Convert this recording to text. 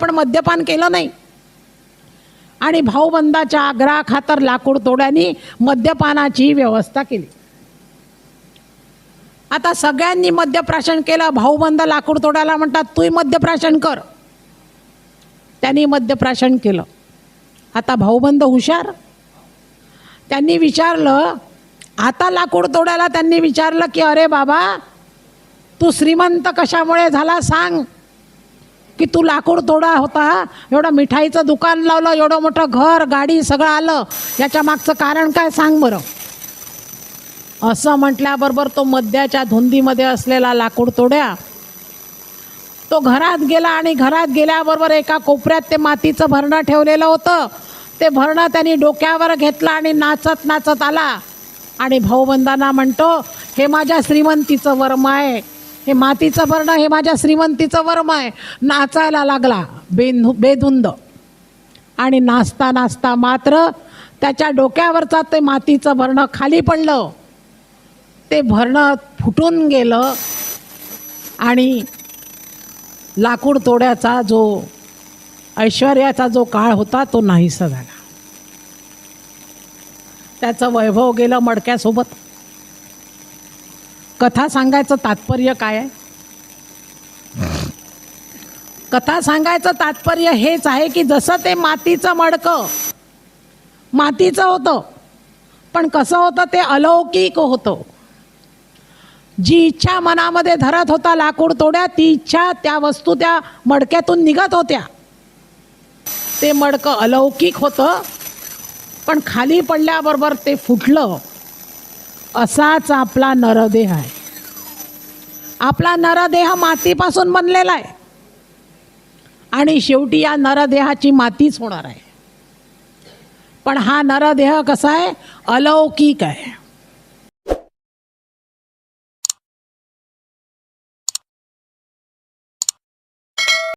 आपण मद्यपान केलं नाही. आणि भाऊबंदाच्या आग्रहा खातर लाकूड तोड्यांनी मद्यपानाची व्यवस्था केली. आता सगळ्यांनी मद्यप्राशन केलं भाऊबंद लाकूड तोडायला म्हणतात तूही मद्यप्राशन कर. त्यांनी मद्यप्राशन केलं. आता भाऊबंद हुशार. त्यांनी विचारलं आता लाकूड तोडायला त्यांनी विचारलं की अरे बाबा तू श्रीमंत कशामुळे झाला सांग. की तू लाकूड तोडा होता. एवढं मिठाईचं दुकान लावलं एवढं मोठं घर गाडी सगळं आलं. याच्या मागचं कारण काय सांग बरं. असं म्हटल्याबरोबर तो मद्याच्या धुंदीमध्ये असलेला लाकूड तोड्या. तो घरात गेला आणि घरात गेल्याबरोबर एका कोपऱ्यात ते मातीचं भरणं ठेवलेलं होतं. ते भरणं त्यांनी डोक्यावर घेतलं आणि नाचत नाचत आला. आणि भाऊबंदांना म्हणतो हे माझ्या श्रीमंतीचं वर्म आहे. हे मातीचं भरणं हे माझ्या श्रीमंतीचं वर्म आहे. नाचायला लागला बेधु बेधुंद. आणि नाचता नाचता मात्र त्याच्या डोक्यावरचा ते मातीचं भरणं खाली पडलं. ते भरणं फुटून गेलं आणि लाकूड तोड्याचा जो ऐश्वर्याचा जो काळ होता तो नाहीसा झाला. त्याचं वैभव गेलं मडक्यासोबत. कथा सांगायचं तात्पर्य काय आहे? कथा सांगायचं तात्पर्य हेच आहे की जसं ते मातीचं मडकं मातीचं होतं पण कसं होतं ते अलौकिक होतं. जी इच्छा मनामध्ये धरत होता लाकूड तोड्या ती इच्छा त्या वस्तू त्या मडक्यातून निघत होत्या. ते मडकं अलौकिक होतं पण खाली पडल्याबरोबर ते फुटलं. असाच आपला नरदेह आहे. आपला नरदेह मातीपासून बनलेला आहे. आणि शेवटी या नरदेहाची मातीच होणार आहे. पण हा नरदेह कसा आहे? अलौकिक आहे.